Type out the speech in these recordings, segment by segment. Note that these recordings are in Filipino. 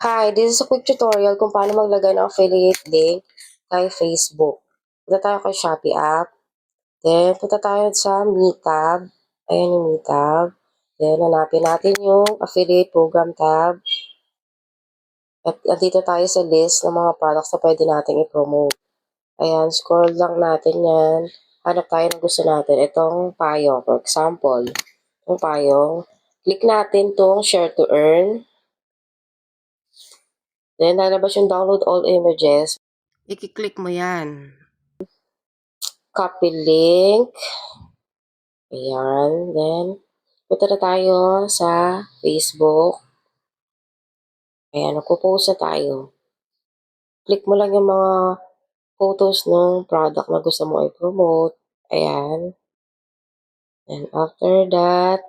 Hi, this is a quick tutorial kung paano maglagay ng affiliate link kay Facebook. Punta tayo kay Shopee app. Then, punta tayo sa Me tab. Ayan yung Me tab. Then, hanapin natin yung affiliate program tab. At andito tayo sa list ng mga products na pwede nating i-promote. Ayan, scroll lang natin yan. Hanap tayo ng gusto natin. Itong payong, for example. Itong payong. Click natin tong share to earn. Then, lalabas yung download all images. I-click mo yan. Copy link. Ayan. Then, punta na tayo sa Facebook. Ayan, nagpo-post na tayo. Click mo lang yung mga photos ng product na gusto mo i-promote. Ayan. And after that,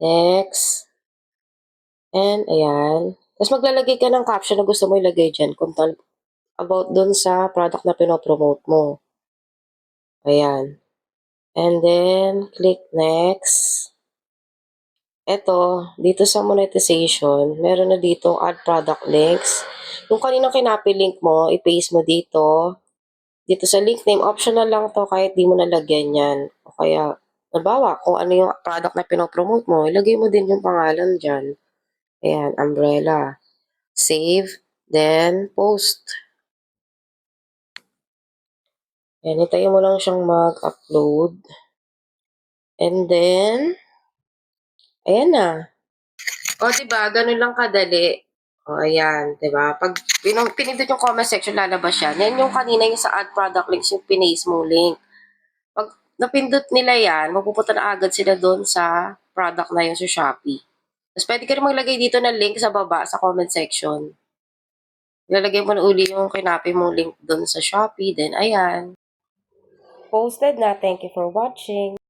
next. And ayan. Tapos maglalagay ka ng caption na gusto mo ilagay dyan kung about dun sa product na pinopromote mo. Ayan. And then, click next. Ito, dito sa monetization, meron na dito add product links. Yung kanina kinapi link mo, i-paste mo dito. Dito sa link name, optional lang to kahit di mo nalagyan yan. O kaya, nabawa, kung ano yung product na pinopromote mo, ilagay mo din yung pangalan dyan. Ayan, umbrella. Save, then post. Ayan, hintayin mo lang siyang mag-upload. And then, ayan na. O, diba? Ganun lang kadali. O, ayan. Diba? Pag pinindot yung comment section, lalabas yan. Yan yung kanina yung sa add product links, yung pinaste mo link. Pag napindot nila yan, mapupunta na agad sila doon sa product na yun sa Shopee. Tapos pwede ka rin maglagay dito ng link sa baba sa comment section. Ilalagay mo na uli yung kinapi mong link doon sa Shopee. Then, ayan. Posted na. Thank you for watching.